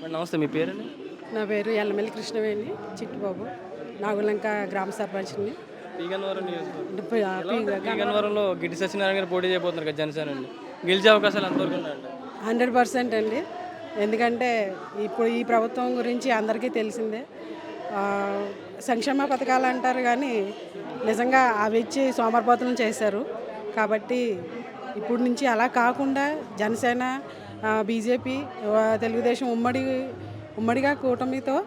మరి నమస్తే మీ పేరండి? నా పేరు ఎల్లమెల్లి కృష్ణవేణి చిట్టుబాబు. నాగులంక గ్రామ సర్పంచ్ని. పీగన్వరం పీగన్వరంలో గిట్టి సత్యనారాయణ గారు పోటీ చేయబోతున్నారు కదా జనసేన అండి గెలిచే అవకాశాలు ఎంతవరకు హండ్రెడ్ పర్సెంట్ అండి. ఎందుకంటే ఇప్పుడు ఈ ప్రభుత్వం గురించి అందరికీ తెలిసిందే. సంక్షేమ పథకాలు అంటారు కానీ నిజంగా అవి ఇచ్చి సోమరపోతలను చేశారు. కాబట్టి ఇప్పుడు నుంచి అలా కాకుండా జనసేన బీజేపీ తెలుగుదేశం ఉమ్మడి ఉమ్మడిగా కూటమితో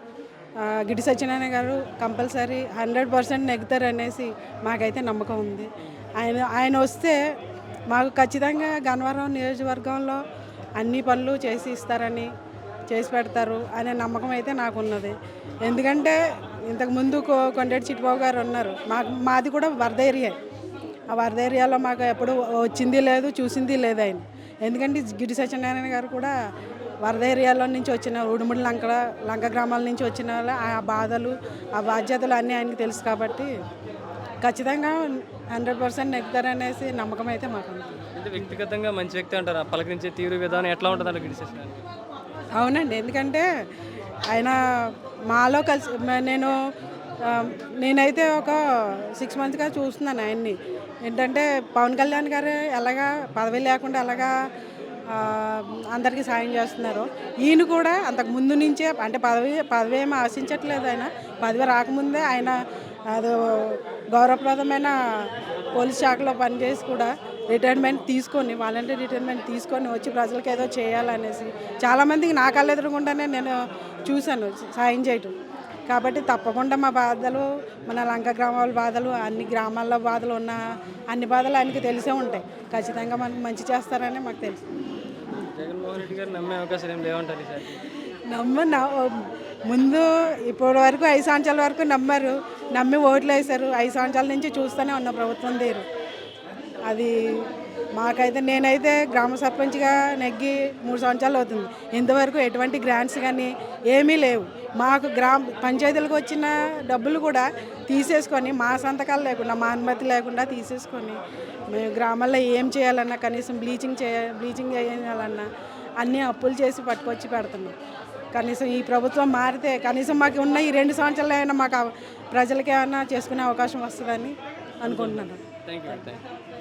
గిడి సత్యనారాయణ గారు కంపల్సరీ హండ్రెడ్ పర్సెంట్ నెగ్గుతారు అనేసి మాకైతే నమ్మకం ఉంది. ఆయన ఆయన వస్తే మాకు ఖచ్చితంగా గన్నవరం నియోజకవర్గంలో అన్ని పనులు చేసి ఇస్తారని చేసి పెడతారు అనే నమ్మకం అయితే నాకు ఉన్నది ఎందుకంటే ఇంతకుముందు కొ- కొండేటి చిట్టిబాబు గారు ఉన్నారు. మాకు మాది కూడా వరద ఏరియా. ఆ వరద ఏరియాలో మాకు ఎప్పుడు వచ్చింది లేదు చూసింది లేదు ఆయన. ఎందుకంటే గిరి సత్యనారాయణ గారు కూడా వరద ఏరియాలో నుంచి వచ్చిన ఉడుముడి లంక లంక గ్రామాల నుంచి వచ్చిన వాళ్ళు ఆ బాధలు ఆ బాధ్యతలు అన్నీ ఆయనకి తెలుసు కాబట్టి ఖచ్చితంగా హండ్రెడ్ పర్సెంట్ నెగ్గుతారనేసి నమ్మకం అయితే మాకు అంటే వ్యక్తిగతంగా మంచి వ్యక్తి అంటారు? పలకరించే తీరు విధానం ఎట్లా ఉంటుంది సత్యనారాయణ గారు? అవునండి. ఎందుకంటే ఆయన మాలో కలిసి నేను నేనైతే ఒక సిక్స్ మంత్స్గా చూస్తున్నాను ఆయన్ని. ఏంటంటే పవన్ కళ్యాణ్ గారు ఎలాగా పదవి లేకుండా ఎలాగా అందరికీ సాయం చేస్తున్నారు. ఈయన కూడా అంతకు ముందు నుంచే అంటే పదవి పదవి ఏమి ఆశించట్లేదు ఆయన. పదవి రాకముందే ఆయన అది గౌరవప్రదమైన పోలీస్ శాఖలో పనిచేసి కూడా రిటైర్మెంట్ తీసుకొని వాలంటీర్ రిటైర్మెంట్ తీసుకొని వచ్చి ప్రజలకు ఏదో చేయాలనేసి చాలామందికి నా కళ్ళెదురుగుండానే నేను చూశాను సాయం చేయటం. కాబట్టి తప్పకుండా మా బాధలు మన లంక గ్రామాల బాధలు అన్ని గ్రామాల్లో బాధలు ఉన్న అన్ని బాధలు ఆయనకి తెలిసే ఉంటాయి. ఖచ్చితంగా మనకు మంచి చేస్తారని మాకు తెలుసు. జగన్మోహన్ రెడ్డి గారు నమ్మే ఏం లేవంటారు ముందు ఇప్పటి వరకు ఐదు సంవత్సరాల వరకు నమ్మారు. నమ్మి ఓట్లు వేశారు. ఐదు సంవత్సరాల నుంచి చూస్తూనే ఉన్న ప్రభుత్వం తీరు. అది మాకైతే నేనైతే గ్రామ సర్పంచ్గా నెగ్గి మూడు సంవత్సరాలు అవుతుంది. ఇంతవరకు ఎటువంటి గ్రాంట్స్ కానీ ఏమీ లేవు. మాకు గ్రామ పంచాయతీలకు వచ్చిన డబ్బులు కూడా తీసేసుకొని మా సంతకాలు లేకుండా మా అనుమతి లేకుండా తీసేసుకొని మేము గ్రామాల్లో ఏం చేయాలన్నా కనీసం బ్లీచింగ్ చేయ బ్లీచింగ్ చేయాలన్నా అన్నీ అప్పులు చేసి పట్టుకొచ్చి పెడుతున్నాం. కనీసం ఈ ప్రభుత్వం మారితే కనీసం మాకు ఉన్న ఈ రెండు సంవత్సరాలు అయినా మాకు అవ- ప్రజలకి ఏమైనా చేసుకునే అవకాశం వస్తుందని అనుకుంటున్నాను.